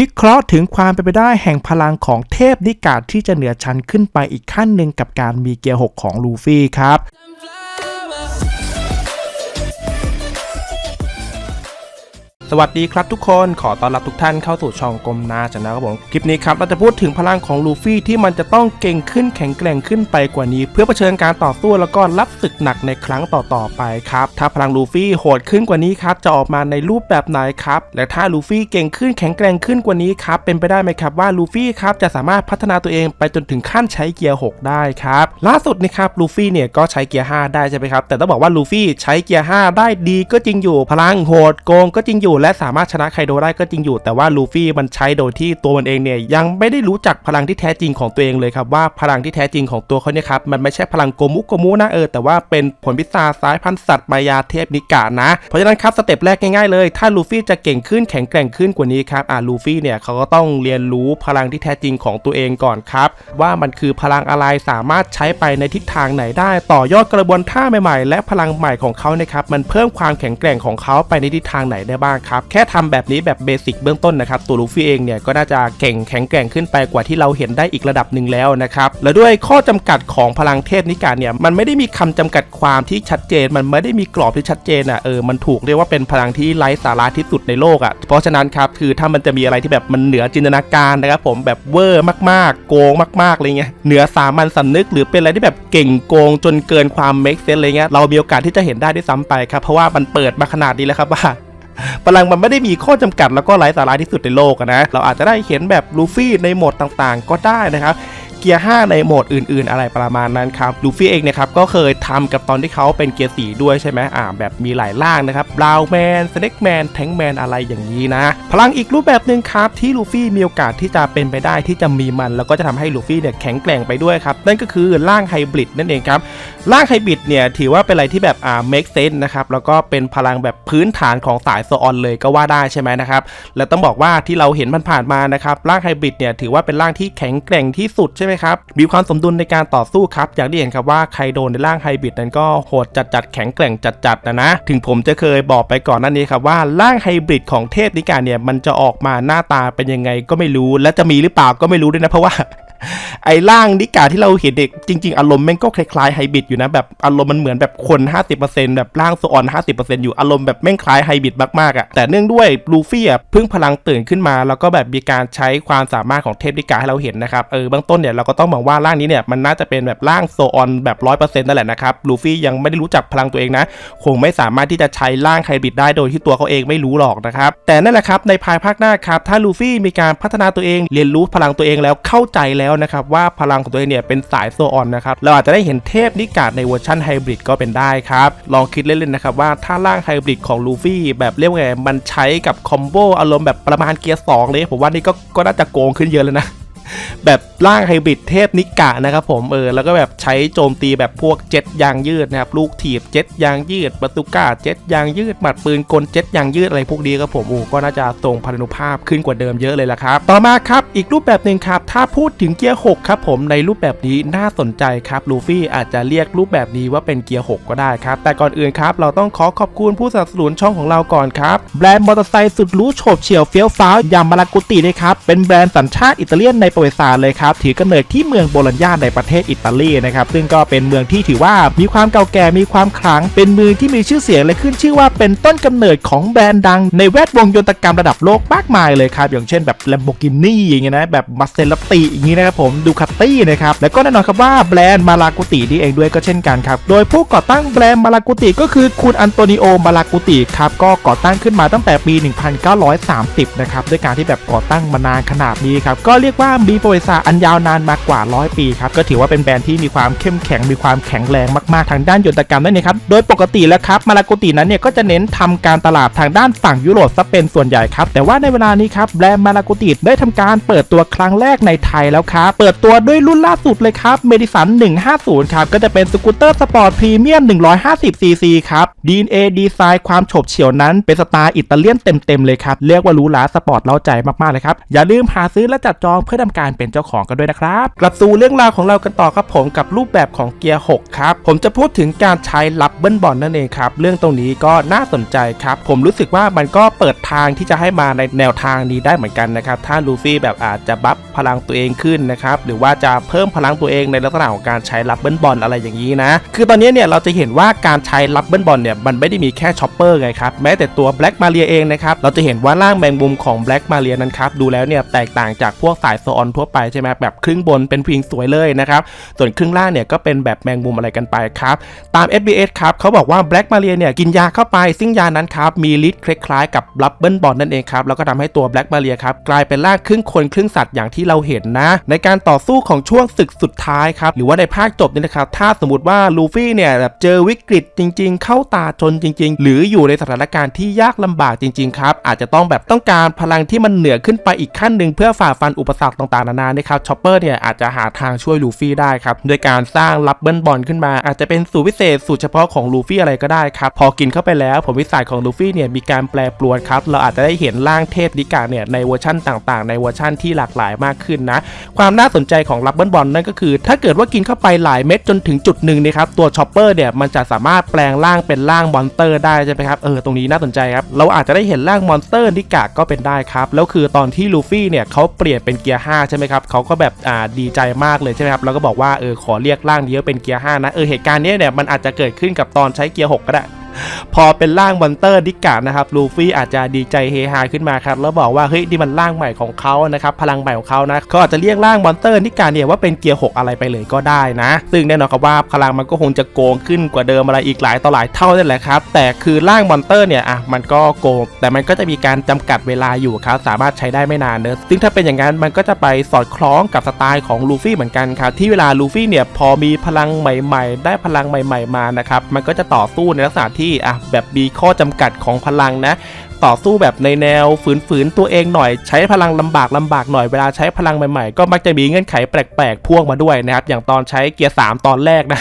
วิเคราะห์ถึงความเป็นไปได้แห่งพลังของเทพนิกาที่จะเหนือชั้นขึ้นไปอีกขั้นหนึ่งกับการมีเกียร์ 6 ของลูฟี่ครับ สวัสดีครับทุกคนขอต้อนรับทุกท่านเข้าสู่ช่องกลมนาชนะครับผมคลิปนี้ครับเราจะพูดถึงพลังของลูฟี่ที่มันจะต้องเก่งขึ้นแข็งแกร่งขึ้นไปกว่านี้ เพื่อเผชิญการต่อสู้แล้วก็รับศึกหนักในครั้งต่อๆไปครับถ้าพลังลูฟี่โหดขึ้นกว่านี้ครับจะออกมาในรูปแบบไหนครับและถ้าลูฟี่เก่งขึ้นแข็งแกร่งขึ้นกว่านี้ครับเป็นไปได้ไหมครับว่าลูฟี่ครับจะสามารถพัฒนาตัวเองไปจนถึงขั้นใช้เกียร์ 6 ได้ครับล่าสุดนะครับลูฟี่เนี่ยก็ใช้เกียร์ 5 ได้ใช่ไหมครับแต่ต้องบอกว่าลูฟี่ใช้เกียร์ 5 ได้ดีก็จริงอยู่ พลังโหดโกงก็จริงอยู่และสามารถชนะไคโดได้ก็จริงอยู่ แต่ว่าลูฟี่มันใช้โดยที่ตัวมันเองเนี่ยยังไม่ได้รู้จักพลังที่แท้จริงของตัวเองเลยครับว่าพลังที่แท้จริงของตัวเขาเนี่ยครับมันไม่ใช่พลังโกมุโกมุนะเออแต่ว่าเป็นผลพิศาสายพันธุ์สัตว์มายาเทพนิกานะ เพราะฉะนั้นครับสเต็ปแรกง่ายๆเลย ถ้าลูฟี่จะเก่งขึ้นแข็งแกร่งขึ้นกว่านี้ครับอ่าลูฟี่เนี่ยเขาก็ต้องเรียนรู้พลังที่แท้จริงของตัวเองก่อนครับว่ามันคือพลังอะไรสามารถใช้ไปในทิศทางไหนได้ ต่อยอดกระบวนท่าใหม่ๆ และพลังใหม่ของเขานะครับมันเพิ่มความแข็งแกร่งของเขาไปในทิศทางไหนได้บ้างครับ แค่ทำแบบนี้แบบเบสิกเบื้องต้นนะครับ ตัวลูฟี่เองเนี่ยก็น่าจะเก่งแข็งแกร่งขึ้นไปกว่าที่เราเห็นได้อีกระดับหนึ่งแล้วนะครับ และด้วยข้อจำกัดของพลังเทพนิกาเนี่ยมันไม่ได้มีคำจำกัดความที่ชัดเจน มันไม่ได้มีกรอบที่ชัดเจนอะเออมันถูกเรียกว่าเป็นพลังที่ไร้สาระที่สุดในโลกอะเพราะฉะนั้นครับคือถ้ามันจะมีอะไรที่แบบมันเหนือจินตนาการนะครับผมแบบเวอร์มากๆ โกงมากๆอะไรเงี้ยเหนือสามัญสำนึกหรือเป็นอะไรที่แบบเก่งโกงจนเกินความ make sense อะไรเงี้ยเรามีโอกาสที่จะเห็นได้ด้วยซ้ำไปครับเพราะว่ามันเปิดมาขนาดนี้แล้วครับว่า พลังมันไม่ได้มีข้อจำกัดแล้วก็ไร้สาระที่สุดในโลกนะ เราอาจจะได้เห็นแบบลูฟี่ในโหมดต่างๆ ก็ได้นะครับ เกียร์ 5 ในโหมดอื่นๆ อะไรประมาณนั้นครับลูฟี่เองนะครับก็เคยทำกับตอนที่เขาเป็นเกียร์สีด้วยใช่ไหมอ่าแบบมีหลายร่างนะครับบราวแมนสเน็กแมนแทงแมนอะไรอย่างนี้นะ พลังอีกรูปแบบหนึ่งครับที่ลูฟี่มีโอกาสที่จะเป็นไปได้ที่จะมีมัน แล้วก็จะทำให้ลูฟี่เนี่ยแข็งแกร่งไปด้วยครับนั่นก็คือร่างไฮบริดนั่นเองครับร่างไฮบริดเนี่ยถือว่าเป็นอะไรที่แบบอ่า make sense นะครับแล้วก็เป็นพลังแบบพื้นฐานของสายโซออนเลยก็ว่าได้ใช่ไหมนะครับแล้วต้องบอกว่าที่เราเห็นผ่านๆมานะครับร่างไฮบริดเนี่ยถือว่าเป็นร่างที่แข็งแกร่งที่สุดใช่ไหมครับมีความสมดุลในการต่อสู้ครับอย่างที่เห็นครับว่าใครโดนในร่างไฮบริดนั้นก็โหดจัดจัดๆแข็งแกร่งจัดจัดๆนะนะถึงผมจะเคยบอกไปก่อนหน้านี้ครับว่าร่างไฮบริดของเทพนิกาเนี่ยมันจะออกมาหน้าตาเป็นยังไงก็ไม่รู้ และจะมีหรือเปล่าก็ไม่รู้ด้วยนะเพราะว่า ไอ้ร่างนิกาที่เราเห็นเด็กจริง ๆ อารมณ์แม่งก็คล้ายๆไฮบริดอยู่นะแบบอารมณ์มันเหมือนแบบคน 50%แบบร่างโซออน50%อยู่อารมณ์แบบแม่งคล้ายไฮบริดมากๆอะ่ะแต่เนื่องด้วยลูฟี่อะเพิ่งพลังตื่นขึ้นมา แล้วก็แบบมีการใช้ความสามารถของเทพนิกาให้เราเห็นนะครับเออเบื้องต้นเนี่ยเราก็ต้องมองว่าร่างนี้เนี่ยมันน่าจะเป็นแบบร่างโซออนแบบ100%นั่นแหละนะครับลูฟี่ยังไม่ได้รู้จักพลังตัวเองนะ คงไม่สามารถที่จะใช้ร่างไฮบริดได้โดยที่ตัวเขาเองไม่รู้หรอกนะครับแต่นั่นแหละครับในภายภาคหน้าครับถ้าลูฟี่มีการพัฒนาตัวเองเรียนรู้พลังตัวเองแล้วเข้าใจแล้วนะครับว่าพลังของตัวเองเนี่ยเป็นสายโซออนนะครับเราอาจจะได้เห็นเทพนิกาในเวอร์ชันไฮบริดก็เป็นได้ครับลองคิดเล่นๆนะครับว่าถ้าร่างไฮบริดของลูฟี่แบบเรียกว่าไงมันใช้กับคอมโบอารมณ์แบบประมาณเกียร์สองเลยผมว่านี่ก็ก็น่าจะโกงขึ้นเยอะเลยนะ แบบร่างไฮบริดเทพนิกะนะครับผมเออแล้วก็แบบใช้โจมตีแบบพวกเจ็ตยางยืดนะครับลูกถีบเจ็ตยางยืดประตูก้าเจ็ตยางยืดหมัดปืนกลเจ็ตยางยืดอะไรพวกนี้ครับผมโอ้ก็น่าจะทรงพลานุภาพขึ้นกว่าเดิมเยอะเลยละครับต่อมาครับอีกรูปแบบหนึ่งครับถ้าพูดถึงเกียร์6ครับผมในรูปแบบนี้น่าสนใจครับลูฟี่อาจจะเรียกรูปแบบนี้ว่าเป็นเกียร์ 6 ก็ได้ครับ แต่ก่อนอื่นครับ เราต้องขอขอบคุณผู้สนับสนุนช่องของเราก่อนครับ แบรนด์มอเตอร์ไซค์สุดรู้โฉบเฉี่ยวเฟี้ยวฟ้าวยางมาลากุตินะครับ เป็นแบรนด์สัญชาติอิตาเลียนในประวัติศาสตร์เลยครับถือกำเนิดที่เมืองโบโลญญาในประเทศอิตาลีนะครับซึ่งก็เป็นเมืองที่ถือว่ามีความเก่าแก่มีความขลัง เป็นเมืองที่มีชื่อเสียงและขึ้นชื่อว่าเป็นต้นกำเนิดของแบรนด์ดังในแวดวงยนตกรรมระดับโลกมากมายเลยครับอย่างเช่นแบบ Lamborghini อย่างเงี้ยนะแบบมาเซลติอย่างงี้นะครับผมดูคาตี้นะครับแล้วก็แน่นอนครับว่าแบรนด์มาลากุตินี่เองด้วยก็เช่นกันครับโดยผู้ก่อตั้งแบรนด์มาลากุติก็คือคุณอันโตนิโอมาลากุติครับก็ก่อตั้งขึ้นมาตั้งแต่ปี 1930 นะครับด้วยการที่แบบก่อตั้งมานานขนาดนี้ครับก็เรียกว่ามีประวัติศาสตร์อันยาวนานมากกว่า 100 ปีครับก็ถือว่าเป็นแบรนด์ที่มีความเข้มแข็งมีความแข็งแรงมากๆทางด้านยนตกรรมนั่นเองครับโดยปกติแล้วครับมาลากุตินั้นเนี่ยก็จะเน้นทำการตลาดทางด้านฝั่งยุโรปซะเป็นส่วนใหญ่ครับแต่ว่าในเวลานี้ครับแบรนด์มาลากุติได้ทำการเปิดตัวครั้งแรกในไทยแล้วครับเปิดตัวด้วยรุ่นล่าสุดเลยครับเมดิสัน 150 ครับก็จะเป็นสกูตเตอร์สปอร์ตพรีเมียม 150 ซีซีครับ DNA ดีไซน์ความโฉบเฉี่ยวนั้นเป็นสไตล์อิตาเลียนเต็มๆเลยครับเรียกว่าหรูหราสปอร์ตเล้าใจมากๆเลยครับอย่าลืมหาซื้อและจัดจองเพื่อทำการเป็นเจ้าของกันด้วยนะครับกลับสู่เรื่องราวของเรากันต่อครับผมกับรูปแบบของเกียร์ 6 ครับ ผมจะพูดถึงการใช้ลับเบิลบอลนั่นเองครับ เรื่องตรงนี้ก็น่าสนใจครับ ผมรู้สึกว่ามันก็เปิดทางที่จะให้มาในแนวทางนี้ได้เหมือนกันนะครับถ้าลูฟี่แบบอาจจะบัฟพลังตัวเองขึ้นนะครับหรือว่าจะเพิ่มพลังตัวเองในลักษณะของการใช้ลับเบิลบอลอะไรอย่างนี้นะคือตอนนี้เนี่ยเราจะเห็นว่าการใช้ลับเบิลบอลเนี่ยมันไม่ได้มีแค่ช็อปเปอร์ไงครับแม้แต่ตัวแบล็กมาเรียเองนะครับเราจะเห็นว่าร่างแมงมุมของแบล็กมาเรียนั้นครับดูแล้วเนี่ยแตกต่างจากพวกสายโซออนทั่วไปใช่ไหมแบบครึ่งบนเป็นผู้หญิงสวยเลยนะครับ ส่วนครึ่งล่างเนี่ยก็เป็นแบบแมงมุมอะไรกันไปครับตาม FBS ครับเขาบอกว่าแบล็กมาเรียเนี่ยกินยาเข้าไป ซึ่งยานั้นครับมีฤทธิ์คล้ายๆกับลับเบิลบอลนั่นเองครับแล้วก็ทำให้ตัวแบล็กมาเรียครับกลายเป็นร่างครึ่งคนครึ่งสัตว์อย่างที่เราเห็นนะ ในการต่อสู้ของช่วงศึกสุดท้ายครับหรือว่าในภาคจบนี่นะครับถ้าสมมติว่าลูฟี่เนี่ยแบบเจอวิกฤตจริง ๆ เข้าตาจนจริง ๆ หรืออยู่ในสถานการณ์ที่ยากลำบากจริงๆครับอาจจะต้องแบบต้องการพลังที่มันเหนือขึ้นไปอีกขั้นหนึ่งเพื่อฝ่าฟันอุปสรรคต่างๆนานานะครับชอปเปอร์เนี่ยอาจจะหาทางช่วยลูฟี่ได้ครับโดยการสร้างลับเบิลบอลขึ้นมา อาจจะเป็นสูตรพิเศษสูตรเฉพาะของลูฟี่อะไรก็ได้ครับพอกินเข้าไปแล้วผลวิสัยของลูฟี่เนี่ยมีการแปรปรวนครับเราอาจจะได้เห็นร่างเทพนิกาเนี่ยในเวอร์ชั่นต่างๆ ในเวอร์ชั่นที่หลากหลายมากขึ้นนะความน่าสนใจของลับเบิลบอลนั่นก็คือ ถ้าเกิดว่ากินเข้าไปหลายเม็ดจนถึงจุดหนึ่งนะครับตัวชอปเปอร์เนี่ยมันจะสามารถแปลงร่างเป็นร่างมอนสเตอร์ได้ใช่ไหมครับเออตรงนี้น่าสนใจครับเราอาจจะได้เห็นร่างมอนสเตอร์นิกาก็เป็นได้ครับแล้วคือตอนที่ลูฟี่เนี่ยเขาเปลี่ยนเป็นเกียร์5ใช่ไหมครับเขาก็แบบอ่าดีใจมากเลยใช่ไหมครับแล้วก็บอกว่าเออขอเรียกร่างนี้ว่าเป็นเกียร์5นะเออเหตุการณ์นี้เนี่ยมันอาจจะเกิดขึ้นกับตอนใช้เกียร์6ก็ได้ พอเป็นร่างมอนเตอร์ดิกานะครับลูฟี่อาจจะดีใจเฮฮาขึ้นมาครับแล้วบอกว่าเฮ้ยนี่มันร่างใหม่ของเขานะครับพลังใหม่ของเขานะเขาอาจจะเรียกร่างมอนเตอร์ดิกาเนี่ยว่าเป็นเกียร์ 6 อะไรไปเลยก็ได้นะ ซึ่งแน่นอนครับว่าพลังมันก็คงจะโกงขึ้นกว่าเดิมอะไรอีกหลายต่อหลายเท่านั่นแหละครับแต่คือร่างมอนเตอร์เนี่ยอะมันก็โกง แต่มันก็จะมีการจำกัดเวลาอยู่ครับสามารถใช้ได้ไม่นานเนอะซึ่งถ้าเป็นอย่างนั้นมันก็จะไปสอดคล้องกับสไตล์ของลูฟี่เหมือนกันครับที่เวลาลูฟี่เนี่ยพอมีพลังใหม่ ๆ ได้พลังใหม่ ๆมานะครับมันก็จะต่อสู้ในลักษณะทีอะแบบมีข้อจำกัดของพลังนะ ต่อสู้แบบในแนวฝืนๆตัวเองหน่อยใช้พลังลำบากลำบากหน่อยเวลาใช้พลังใหม่ๆ ก็มักจะมีเงื่อนไขแปลกๆพ่วงมาด้วยนะครับอย่างตอนใช้เกียร์3ตอนแรกนะ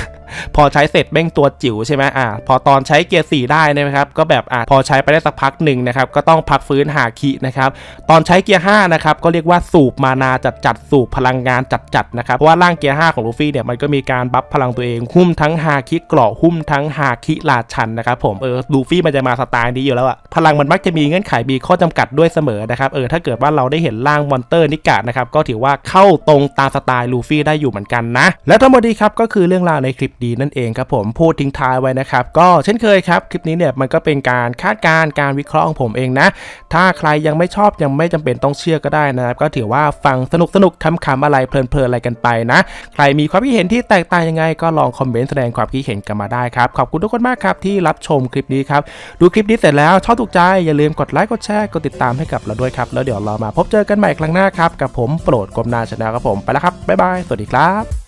พอใช้เสร็จแม่งตัวจิ๋วใช่ไหมอ่าพอตอนใช้เกียร์4ได้นะครับก็แบบอ่าพอใช้ไปได้สักพักหนึ่งนะครับก็ต้องพักฟื้นหาคินะครับตอนใช้เกียร์5นะครับก็เรียกว่าสูบมานาจัดจัดสูบพลังงานจัดจัดนะครับเพราะว่าร่างเกียร์5ของลูฟี่เนี่ยมันก็มีการบัฟพลังตัวเองหุ้มทั้งฮาคิเกราะหุ้มทั้งฮาคิลาชันนะครับผมเออลูฟี่มันจะมาสไตล์นี้อยู่แล้วอะพลังมันมักจะมีเงื่อนไขมีข้อจำกัดด้วยเสมอนะครับเออถ้าเกิดว่าเราได้เห็นร่างมอนเตอร์นิกะนะครับก็ถือว่าเข้าตรงตามสไตล์ลูฟี่ได้อยู่เหมือนกันนะและทั้งหมดนี้ครับก็คือเรื่องราวในคลิปดีนั่นเองครับผมพูดทิ้งท้ายไว้นะครับ ก็เช่นเคยครับ คลิปนี้เนี่ยมันก็เป็นการคาดการณ์การวิเคราะห์ของผมเองนะ ถ้าใครยังไม่ชอบยังไม่จำเป็นต้องเชื่อก็ได้นะครับก็ถือว่าฟังสนุกสนุกคำๆอะไรเพลินๆอะไรกันไปนะ ใครมีความคิดเห็นที่แตกต่างยังไง ก็ลองคอมเมนต์แสดงความคิดเห็นกันมาได้ครับขอบคุณทุกคนมากครับที่รับชมคลิปนี้ครับดูคลิปนี้เสร็จแล้วชอบถูกใจอย่าลืมกดไลค์กดแชร์กดติดตามให้กับเราด้วยครับแล้วเดี๋ยวเรามาพบเจอกันใหม่ครั้งหน้าครับกับผมโปรดกรมนาชนะครับผมไปแล้วครับบ๊ายบายสวัสดีครับ